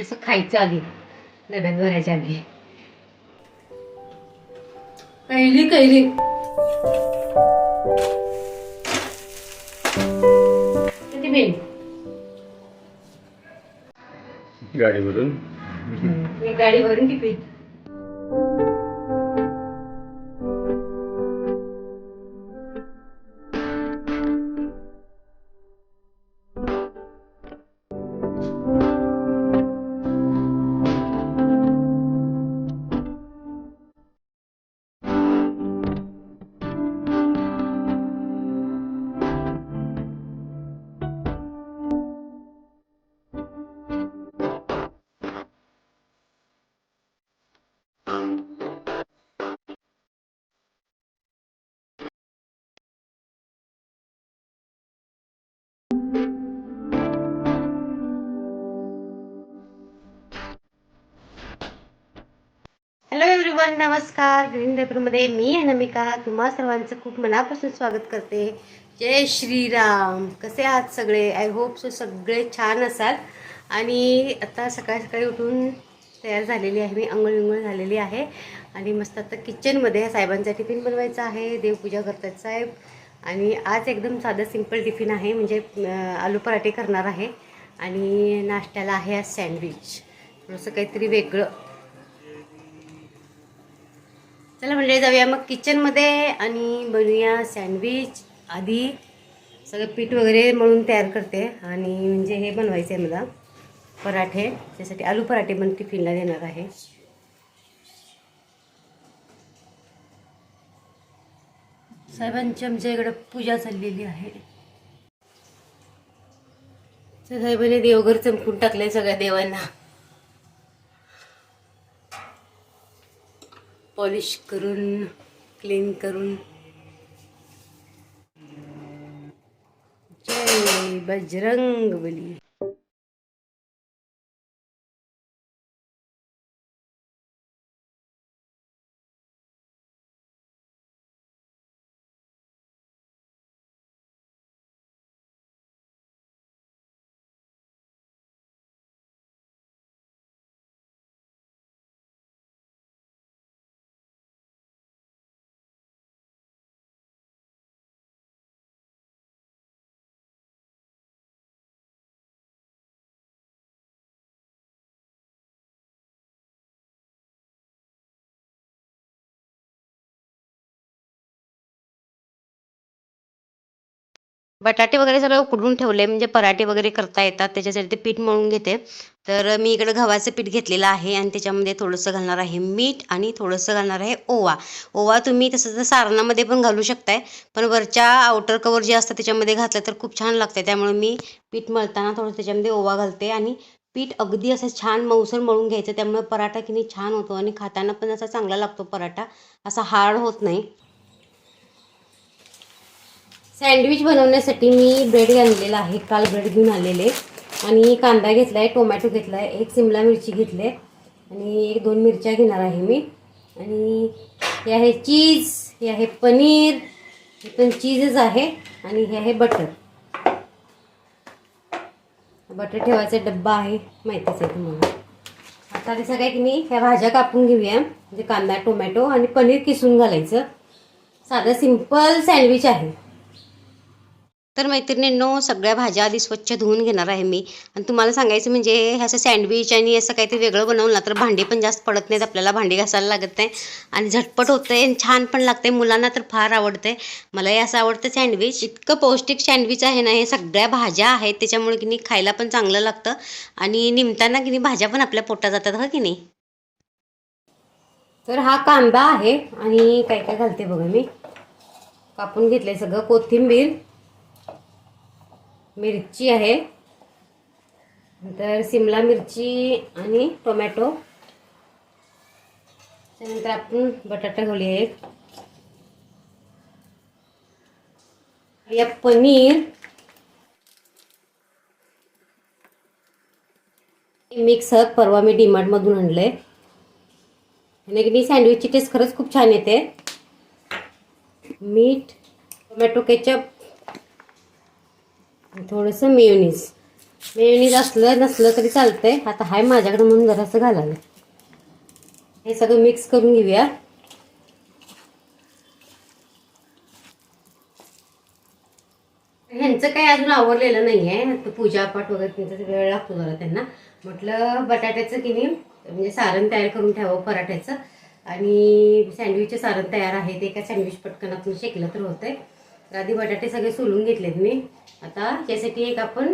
असं खायचं आधी. डब्यात भरायच्या आधी. कैली कैली. किती बिल गाडीवरून. एक गाडी भरून किती? हॅलो एव्हरीवन नमस्कार. ग्रीन पेपरमध्ये मी अनमिका तुम्हा सर्वांचं खूप मनापासून स्वागत करते. जय श्रीराम. कसे आहात सगळे? आय होप सो सगळे छान असाल. आणि आता सकाळी सकाळी उठून तयार झालेली आहे मी. अंघोळ विंघोळ झालेली आहे. आणि मस्त आता किचनमध्ये साहेबांचा टिफिन बनवायचा आहे. देवपूजा करतात साहेब. आणि आज एकदम साधं सिंपल टिफिन आहे. म्हणजे आलू पराठे करणार आहे. आणि नाश्त्याला आहे आज सँडविच थोडंसं काहीतरी वेगळं. चला म्हणजे जाऊया. मग किचनमध्ये आणि बनवूया सँडविच आधी सगळं पीठ वगैरे मळून तयार करते. आणि म्हणजे हे बनवायचे आहे मला पराठे. त्यासाठी आलू पराठे पण टिफिनला देणार आहे. साहेबांची आमच्या इकडं पूजा चाललेली आहे. तर साहेबांनी देवघर चमकून टाकलंय सगळ्या देवांना. पॉलिश करून क्लीन करून. जय बजरंग बटाटे वगैरे सगळं उकडून ठेवले म्हणजे पराठे वगैरे करता येतात त्याच्यासाठी ते पीठ मळून घेते. तर मी इकडं गव्हाचं पीठ घेतलेलं आहे आणि त्याच्यामध्ये थोडंसं घालणार आहे मीठ आणि थोडंसं घालणार आहे ओवा. ओवा तुम्ही तसं तर सारणामध्ये पण घालू शकताय पण वरच्या आउटर कवर जे असतं त्याच्यामध्ये घातलं तर खूप छान लागतं त्यामुळे मी पीठ मळताना थोडं त्याच्यामध्ये ओवा घालते आणि पीठ अगदी असं छान मऊसर मळून घ्यायचं त्यामुळे पराठा की नाही छान होतो आणि खाताना पण असा चांगला लागतो पराठा. असा हार्ड होत नाही. सँडविच बनवण्यासाठी मी ब्रेड आणलेला आहे. काल ब्रेड घेऊन आलेले. आणि कांदा घेतला आहे टोमॅटो घेतला आहे एक सिमला मिरची घेतली आहे. आणि एक दोन मिरच्या घेणार आहे मी. आणि हे आहे चीज हे आहे पनीर हे पण चीजच आहे. आणि हे आहे बटर. बटर ठेवायचा डब्बा आहे माहितीच आहे तुम्हाला. आता ते सगळ्या की मी ह्या भाज्या कापून घेऊया. म्हणजे कांदा टोमॅटो आणि पनीर किसून घालायचं. साधं सिंपल सँडविच आहे. तर मैत्रिणींनो सगळ्या भाज्या आधी स्वच्छ धुवून घेणार आहे मी. आणि तुम्हाला सांगायचं म्हणजे हे असं सँडविच आणि असं काहीतरी वेगळं बनवलं तर भांडी पण जास्त पडत नाहीत. आपल्याला भांडी घासायला लागत नाही. आणि झटपट होतंय आणि छान पण लागते मुलांना तर फार आवडतंय. मलाही असं आवडतं सँडविच. इतकं पौष्टिक सँडविच आहे ना हे सगळ्या भाज्या आहेत. त्याच्यामुळे की नाही खायला पण चांगलं लागतं. आणि निमताना की नाही भाज्या पण आपल्या पोटात जातात हो की नाही? तर हा कांदा आहे आणि काय काय घालते बघा मी. कापून घेतले सगळं. कोथिंबीर मिरची आहे. नंतर सिमला मिरची आणि टोमॅटो. त्यानंतर आपण बटाटा घालूया एक. या पनीर. मिक्स हब परवा मी डीमार्टमधून आणलंय. आणि की सँडविचची टेस्ट खरंच खूप छान येते. मीठ टोमॅटो केचप थोडंसं मेयोनीज. मेयोनीज असलं नसलं तरी चालतंय. आता हाय माझ्याकडे म्हणून जरासं घालायला. हे सगळं मिक्स करून घेऊया. ह्यांचं काही अजून आवरलेलं नाही आहे पूजापाठ वगैरे त्यांचा वेळ लागतो जरा त्यांना. म्हटलं बटाट्याचं की नाही म्हणजे सारण तयार करून ठेवावं पराठ्याचं. आणि सँडविचचं सारण तयार आहे ते एका सँडविच पटकन आपण शेकलं तर होतंय. आधी बटाटे सगळे सोलून घेतलेत मी. आता त्यासाठी एक आपण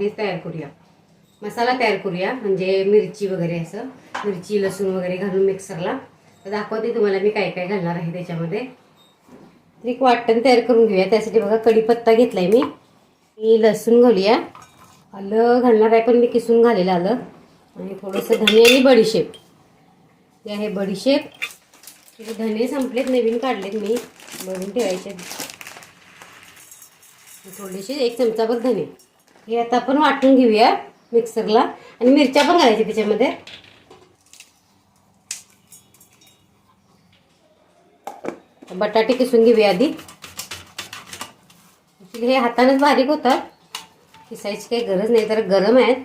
हे तयार करूया. मसाला तयार करूया म्हणजे मिरची वगैरे असं. मिरची लसूण वगैरे घालून मिक्सरला. तर दाखवते तुम्हाला मी काय काय घालणार आहे त्याच्यामध्ये. एक वाटण तयार करून घेऊया. त्यासाठी बघा कढीपत्ता घेतलाय मी. मी लसूण घालूया. आलं घालणार आहे पण मी किसून घालेलं आलं. आणि थोडंसं धने आणि बडीशेप. हे आहे बडीशेप. धने संपलेत नवीन काढलेत मी. बनवून ठेवायचे. थोडीशी एक चमचाभर धने. हे आता आपण वाटून घेऊया मिक्सरला. आणि मिरच्या पण घालायच्या त्याच्यामध्ये. बटाटे किसून घेऊया आधी. हे हातानेच बारीक होतात. किसायची काही गरज नाही तर गरम आहेत.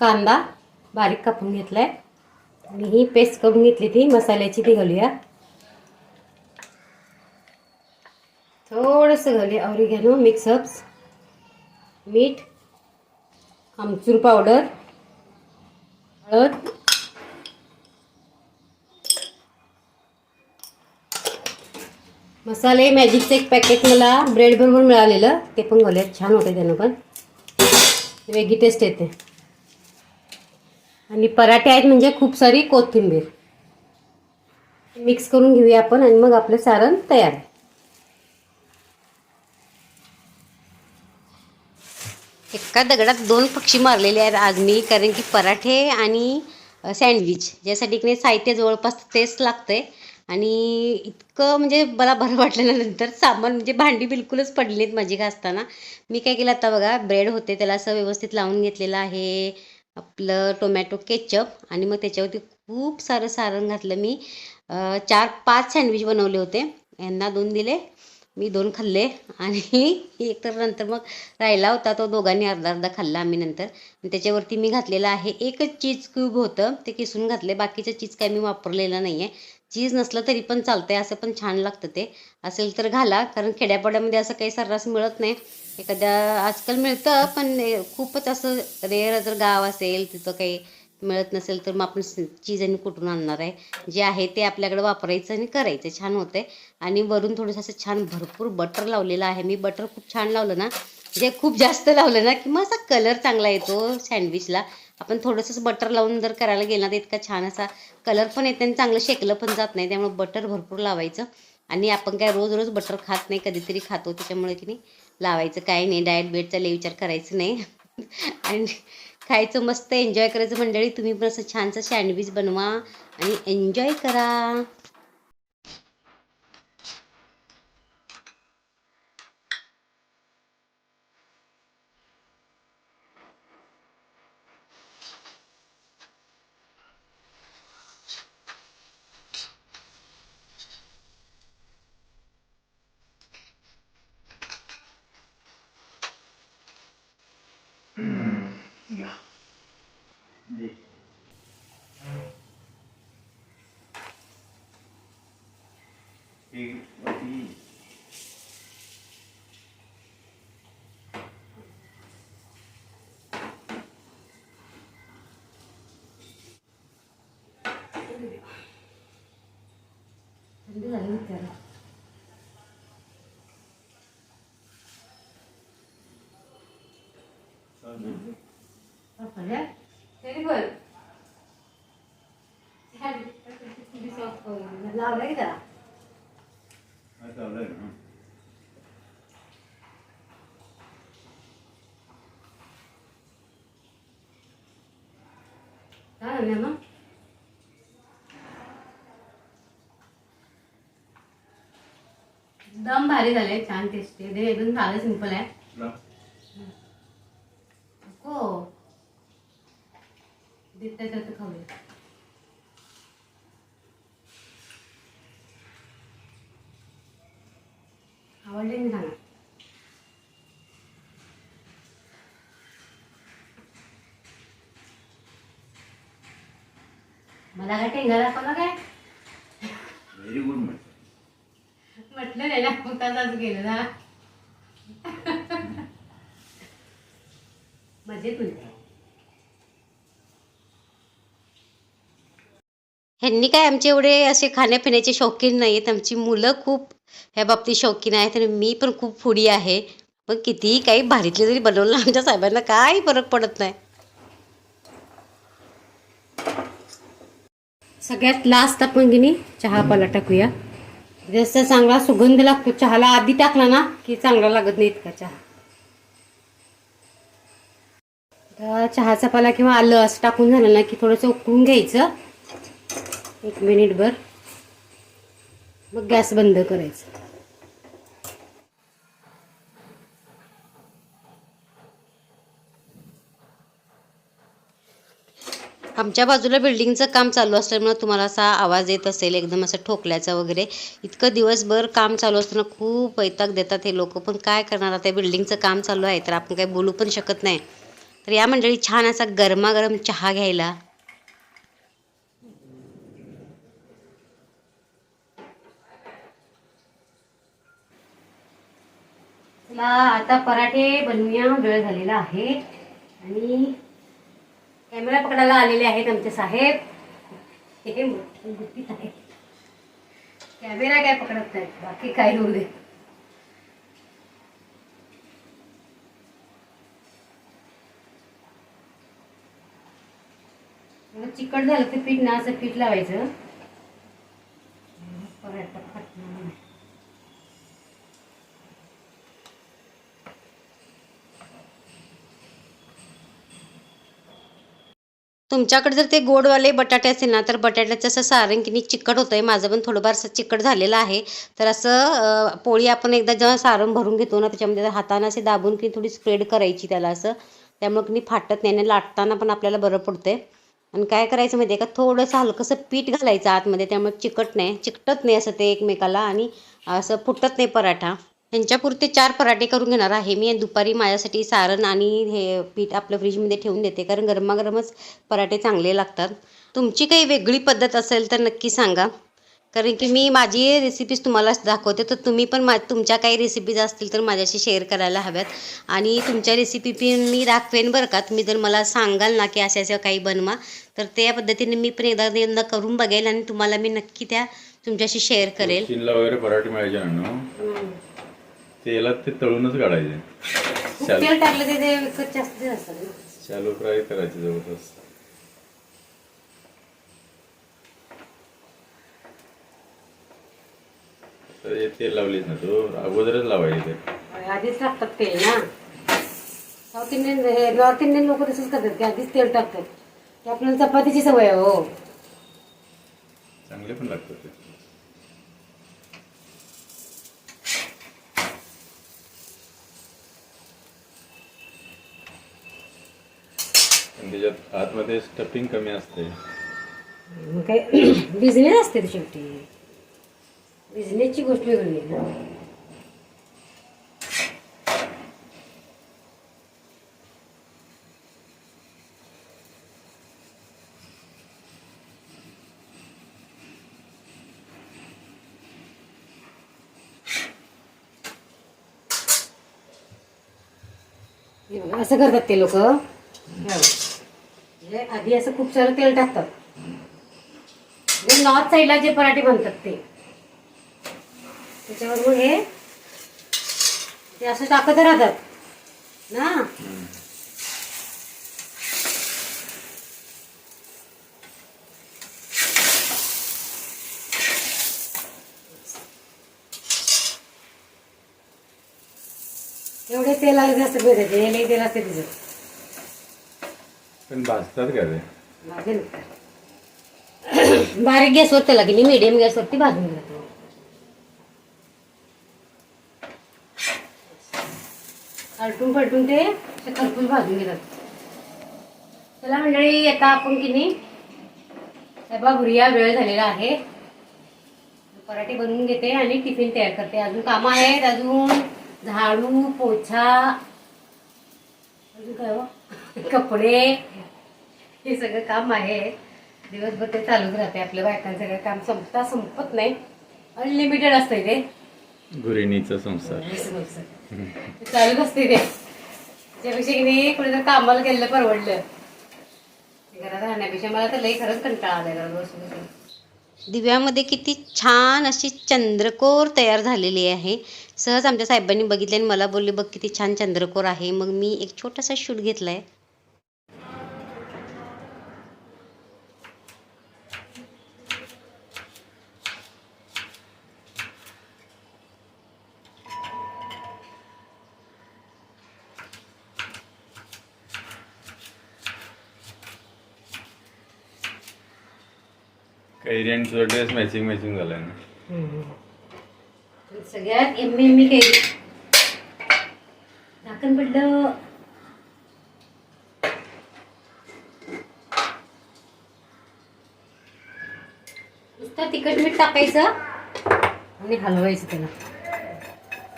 कांदा बारीक कापून घेतलाय. आणि ही पेस्ट करून घेतली ती मसाल्याची ती घालूया. थोडंसं घालूया ऑरिगॅनो मिक्सअप्स मीठ आमचूर पावडर हळद. मसाले मॅजिकचं एक पॅकेट मला ब्रेडबरोबर मिळालेलं. ते पण घालूयात छान होते त्यानं पण. वेगळी टेस्ट येते. आणि पराठे आहेत म्हणजे खूप सारी कोथिंबीर. मिक्स करून घेऊया आपण आणि मग आपलं सारण तयार. आहे एका दगडात दोन पक्षी मारलेले आहेत आज मी कारण की पराठे आणि सँडविच. ज्यासाठी की नाही साहित्य जवळपास तेच लागतंय. आणि इतकं म्हणजे मला बरं वाटलं नंतर सामान म्हणजे भांडी बिलकुलच पडली आहेत माझी घासताना. मी काय केलं आता बघा ब्रेड होते त्याला असं व्यवस्थित लावून घेतलेलं आहे. आपलं टोमॅटो केचप आणि मग त्याच्यावरती खूप सारं सारण घातलं मी. चार पाच सँडविच बनवले होते. यांना दोन दिले. मी दोन खाल्ले आणि एक तर नंतर मग राहिला होता तो दोघांनी अर्धा अर्धा खाल्ला आम्ही नंतर. त्याच्यावरती मी घातलेला आहे एकच चीज क्यूब होतं ते किसून घातले. बाकीचं चीज काय मी वापरलेलं नाही आहे चीज नसलं तरी पण चालतंय असं पण छान लागतं ते. असेल तर घाला कारण खेड्यापाड्यामध्ये असं काही सर्रास मिळत नाही. एखाद्या आजकाल मिळतं पण खूपच असं रेअर जर गाव असेल तिथं काही मिळत नसेल तर मग आपण चीज आणि कुठून आणणार आहे? जे आहे ते आपल्याकडे वापरायचं आणि करायचं. छान होतंय. आणि वरून थोडंसं असं छान भरपूर बटर लावलेलं आहे. मी बटर खूप छान लावलं ना. जे खूप जास्त लावलं ना की मग असा कलर चांगला येतो सँडविचला आपण थोडंसंच बटर लावून जर करायला गेलं ना तर इतका छान असा कलर पण येते आणि चांगलं शेकलं पण जात नाही. त्यामुळे बटर भरपूर लावायचं. आणि आपण काय रोज रोज बटर खात नाही कधीतरी खातो. त्याच्यामुळे की नाही लावायचं. काय नाही डाएट बेटचा लय विचार करायचं नाही. आणि खायचं मस्त एन्जॉय करायचं मंडळी. तुम्ही पण असं छानसं सँडविच बनवा आणि एन्जॉय करा. いや。で。え、わていい。ഇത് കഴിവിച്ചാലോ Mm-hmm. थंडी झाली ना त्याला. आपल्या? Very good. छान. लावलंय की त्याला? काय आणलं मग? एकदम भारी झाले छान टेस्टी ते एकदम साधं सिंपल आहे हो देता येतात खाऊया. आवडले मी सांगा मला काय टेंगा दाखवला काय? व्हेरी गुड म्हटलं. म्हटलं नाही ना गेलं ना. मजेत म्हणते ह्यांनी काय आमचे एवढे असे खाण्यापिण्याचे शौकीन नाही आहेत आमची मुलं खूप ह्या बाबतीत शौकीन आहेत आणि मी पण खूप फुडी आहे. पण कितीही काही भारीतले जरी बनवलं आमच्या साहेबांना काही फरक पडत नाही. सगळ्यात लास्ट आपण गिनी चहा पाला टाकूया. जास्त चांगला सुगंध लागतो चहाला आधी टाकला ना की चांगला लागत नाही इतका चहा. चहाचा पाला किंवा आलं असं टाकून झालं ना की थोडंसं उकळून घ्यायचं. एक मिनिटभर मग गॅस बंद करायचं. आमच्या बाजूला बिल्डिंगचं काम चालू असल्यामुळे तुम्हाला असा आवाज येत असेल एकदम असं ठोकल्याचा वगैरे. इतकं दिवसभर काम चालू असताना खूप वैताग देतात हे लोक. पण काय करणार आता बिल्डिंगचं काम चालू आहे तर आपण काही बोलू पण शकत नाही. तर या मंडळी छान असा गरमागरम चहा घ्यायला. चला आता पराठे बनवूया. वेळ झालेला आहे. आणि कॅमेरा पकडायला आलेले आहेत आमचे साहेब. हे मोठे गुपित आहे. कॅमेरा काय पकडत नाहीत? बाकी काय होऊ दे. चिकट झालं ते पीठ ना असं पीठ लावायचं. पराठा तुमच्याकडे जर ते गोडवाले बटाटे असेल ना तर बटाट्याचं असं सारण चिकट होतं आहे माझं पण थोडंफार असं चिकट झालेलं आहे. तर असं पोळी आपण एकदा जेव्हा सारण भरून घेतो ना त्याच्यामध्ये हातानं असे दाबून की थोडी स्प्रेड करायची त्याला असं. त्यामुळं की फाटत नाही आणि लाटताना पण आपल्याला बरं पडतंय. आणि काय करायचं माहिती आहे का? थोडंसं हलकंसं पीठ घालायचं आतमध्ये. त्यामुळे चिकट नाही चिकटत नाही असं ते एकमेकाला आणि असं फुटत नाही पराठा. त्यांच्यापुरते चार पराठे करून घेणार आहे. मी दुपारी माझ्यासाठी सारण आणि हे पीठ आपलं फ्रीजमध्ये ठेवून देते. कारण गरमागरमच पराठे चांगले लागतात. तुमची काही वेगळी पद्धत असेल तर नक्की सांगा. कारण की मी माझी रेसिपीज तुम्हाला दाखवते. तर तुम्ही पण मा तुमच्या काही रेसिपीज असतील तर माझ्याशी शेअर करायला हव्यात. आणि तुमच्या रेसिपी पण मी दाखवेन बरं का. तुम्ही जर मला सांगाल ना की अशा अशा काही बनवा तर त्या पद्धतीने मी पण एकदा एकदा करून बघेल आणि तुम्हाला मी नक्की त्या तुमच्याशी शेअर करेल. वगैरे पराठे मिळायचे ना तेलात ते तळूनच काढायचे. तेल टाकलं ते ते विकत जास्त असतात शॅलो फ्राय करायचे जबरदस्त तर हे तेल लावलीस ना तू? अगोदरच लावायचे ते. आधीच टाकतात तेल ना. साऊथ इंडियन हे नॉर्थ इंडियन लोक तसंच करतात की आधीच तेल टाकतात. ते आपल्याला चपातीची सवय आहे हो. चांगले पण लागतात ते पण त्याच्यात आतमध्ये स्टफिंग कमी असते. मग काय बिझनेस असते ते शेवटी. बिझनेसची गोष्ट वेगळी आहे ना. हे बघा, असं करतात ते लोक. म्हणजे आधी असं खूप सारं तेल टाकतात. म्हणजे नॉर्थ साईडला जे पराठे बनतात ते. त्याच्याबरोबर हे ते असं टाकत राहतात. ना? एवढे तेल आले जास्त भेटायचे हे लई तेल असते तिचं पण भाजतात का ते? भाजून बारीक गॅसवर त्याला गेली मीडियम गॅसवरती भाजून घेतो. आलटून फलटून ते असे खरपूस भाजून घेतात. चला मंडळी आता आपण की नाही साहेबा भुरिया वेळ झालेला आहे. पराठे बनवून घेते आणि टिफिन तयार करते. अजून कामं आहेत अजून झाडू पोछा अजून काय हो? कपडे हे सगळं काम आहे. दिवसभर ते चालूच राहते आपल्या बायकांचं सगळं काम संपता संपत नाही. अनलिमिटेड असतंय ते गृहिणीचा संसार. ते चालूच असते ते त्यापेक्षा की नाही कामाला गेलं परवडलं. घरात राहण्यापेक्षा मला तर लई खरंच कंटाळा आलाय घरात बसून बसून. दिव्यामध्ये किती छान अशी चंद्रकोर तयार झालेली आहे. सहज आमच्या साहेबांनी बघितले आणि मला बोलले बघ किती छान चंद्रकोर आहे. मग मी एक छोटासा शूट घेतलाय. कैरी आणि तुझा ड्रेस मॅचिंग मॅचिंग झालाय ना. सगळ्यात एम एम मी केली. झाकण पडलं. नुसतं तिखट मीठ टाकायचं. आणि हलवायचं त्याला.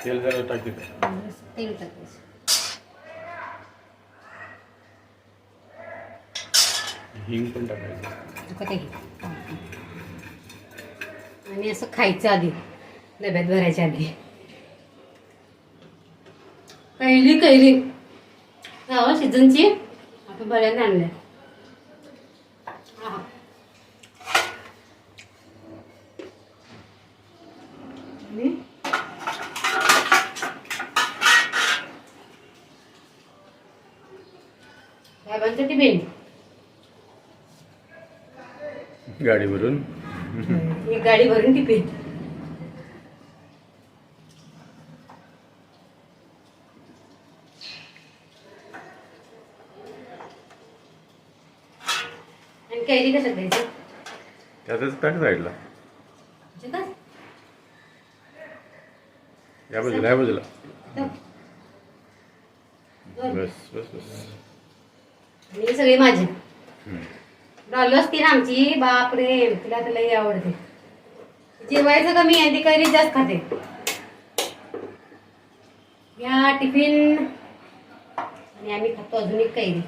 तेल जरा टाकी तेल टाकायचं. हिंग पण टाकायचं. तुका ते घे. आणि असं खायचं आधी डब्यात भरायच्या आधी. कैली कैली गावा सीझनची आपण बऱ्याच आणल्या. आहा. आणि? गाडीवरून. गाडी भरून टिफिन आणि कैरी कसं द्यायचं त्यातच टाक साईडला चिकन? या बाजूला या बाजूला तर. दोन. बस बस बस आणि ही सगळी माझी हम्म. असते ना आमची बापरे तिला तर लई आवडते जेवायचं कमी आणि ती कैरी जास्त खाते. या टिफिन. आणि आम्ही खातो अजून एक कैरी.